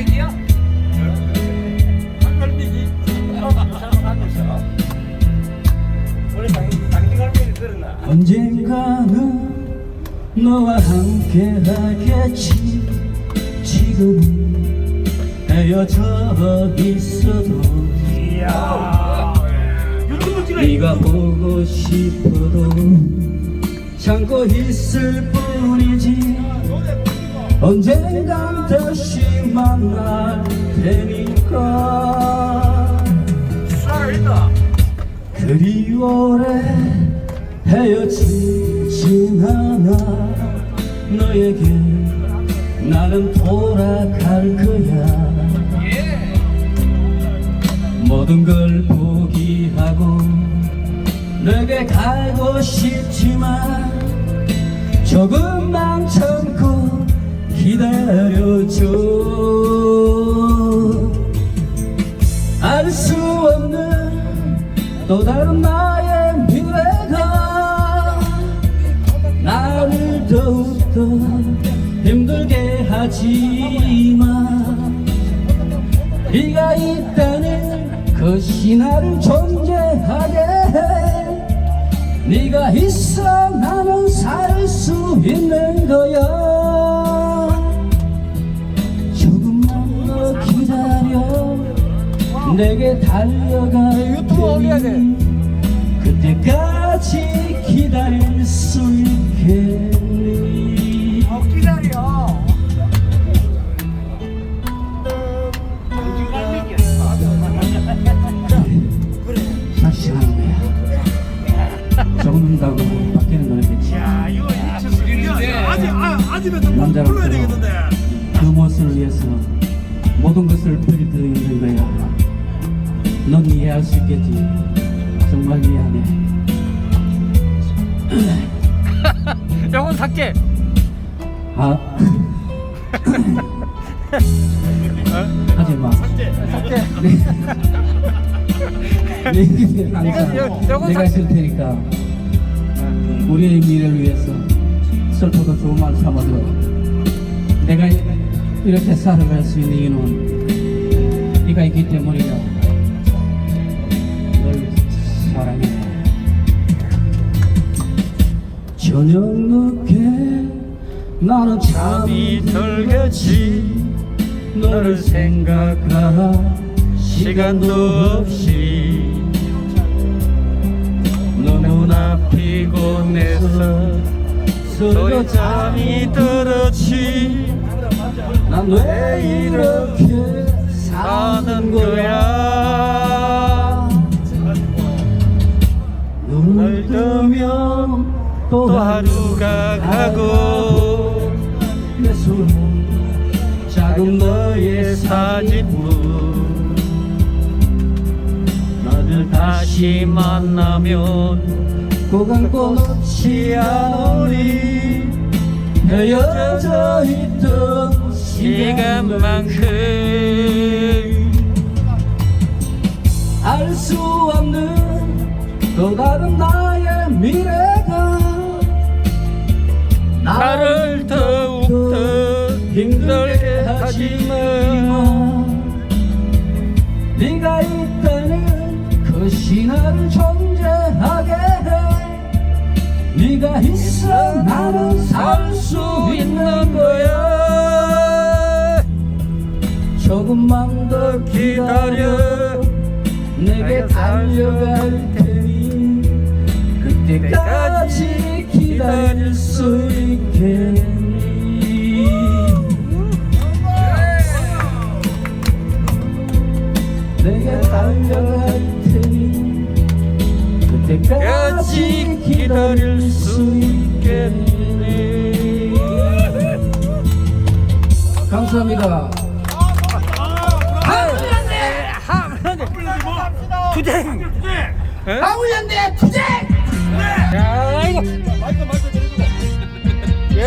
갈매기야? 갈매기 잘못하면서 원래 당신 당신 갈매기 언젠가는 너와 함께 하겠지. 지금은 헤어져 있어도 이야. 유튜브 찍어 네가 보고 싶어도 참고 있을 뿐이지 언젠간 다시 만날 테니까. 쌀다. 그리 오래 헤어지진 않아. 너에게 나는 돌아갈 거야. 예. 모든 걸 포기하고 내게 가고 싶지만 조금만 참고 기다려줘. 알 수 없는 또 다른 나의 미래가 나를 더욱더 힘들게 하지만 네가 있다는 것이 나를 존재하게 해. 네가 있어 나는 살 수 있는 거야 내게 달려갈 유튜브 올려야 돼. 그때까지 기다릴 수 있겠니? 어 기다려. 그래 거야. 조금다고 바뀌는 노래겠지 야 이거 이거 아직 아, 아직은 좀 불러야 되겠는데. 그 무엇을 위해서 모든 것을 버리고 있는 거야 넌 이해할 수 있겠지. 정말 미안해. 영혼 삭제. 아. 하지 마. 삭제 네. 네, 이거- 항상 이거 내가 있을 테니까 우리의 미래를 위해서 슬퍼도 좋은 말 삼아줘 내가 이렇게 살아갈 수 있는 이유는 네가 있기 때문이야 저녁 늦게 나는 잠이 들겠지. 너를 생각할 시간도 없이 너무나 피곤해서 서로 잠이 들었지. 난 왜 이렇게 사는 거야 또 하루가 가고 내 손은 작은 너의 사진뿐 너를 다시 만나면 꼭 안고 놓지 않으리. 헤어져 있던 시간만큼 힘들게 하지만 네가 있다는 것이 나를 존재하게 해. 네가 있어 나는 살 수 있는 거야. 조금만 더 기다려. 내게 달려갈 테니 그때까지 기다릴 수 있겠 내게 달려갈 테니 그때까지 기다릴 수 있겠니 감사합니다 투쟁. 네. 아우연대 투쟁. 야 이거. 마이크 마이크 내리고 예.